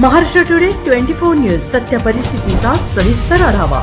Maharashtra today twenty four news सत्य परिस्थितीचा सविस्तर आढावा.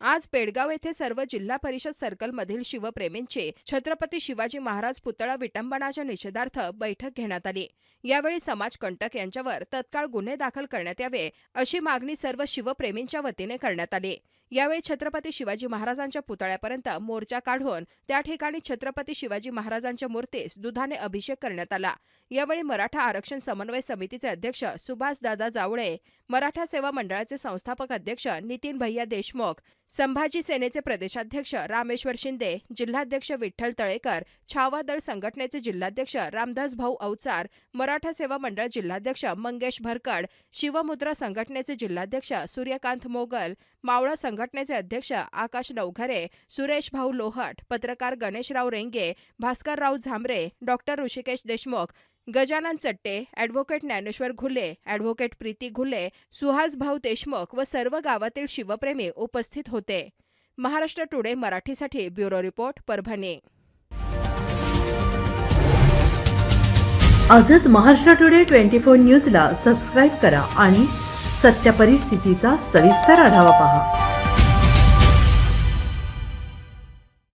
आज पेडगाव येथे सर्व जिल्हा परिषद सर्कलमधील शिवप्रेमींचे छत्रपती शिवाजी महाराज पुतळा विटंबनाच्या निषेधार्थ बैठक घेण्यात आली. यावेळी समाज कंटक यांच्यावर तत्काळ गुन्हे दाखल करण्यात यावे अशी मागणी सर्व शिवप्रेमींच्या वतीने करण्यात आली. यावेळी छत्रपती शिवाजी महाराजांच्या पुतळ्यापर्यंत मोर्चा काढून त्या ठिकाणी छत्रपती शिवाजी महाराजांच्या मूर्तीस दुधाने अभिषेक करण्यात आला. यावेळी मराठा आरक्षण समन्वय समितीचे अध्यक्ष सुभाष दादा जावळे मराठा सेवा मंडळाचे संस्थापक अध्यक्ष नितीन भैया देशमुख संभाजी सेनेचे प्रदेशाध्यक्ष रामेश्वर शिंदे जिल्हाध्यक्ष विठ्ठल तळेकर छावा दल संघटनेचे जिल्हाध्यक्ष रामदास भाऊ अवचार मराठा सेवा मंडळ जिल्हाध्यक्ष मंगेश भरकड शिवमुद्रा संघटनेचे जिल्हाध्यक्ष सूर्यकांत मोगल मावळा संघटनेचे अध्यक्ष आकाश नवघरे सुरेश भाऊ लोहट पत्रकार Ganeshrao Renge Bhaskarrao Zambre doctor Rishikesh Deshmukh Gajanan Chatte advocate Dnyaneshwar Ghule advocate Preeti Ghule Suhas Bhau Deshmukh व सर्व गावातील शिवप्रेमी उपस्थित होते. महाराष्ट्र टुडे मराठीसाठी ब्युरो रिपोर्ट परभणी. आजच महाराष्ट्र टुडे ट्वेंटी फोर न्यूजला सबस्क्राईब करा आणि सत्य परिस्थितीचा सविस्तर आढावा पहा.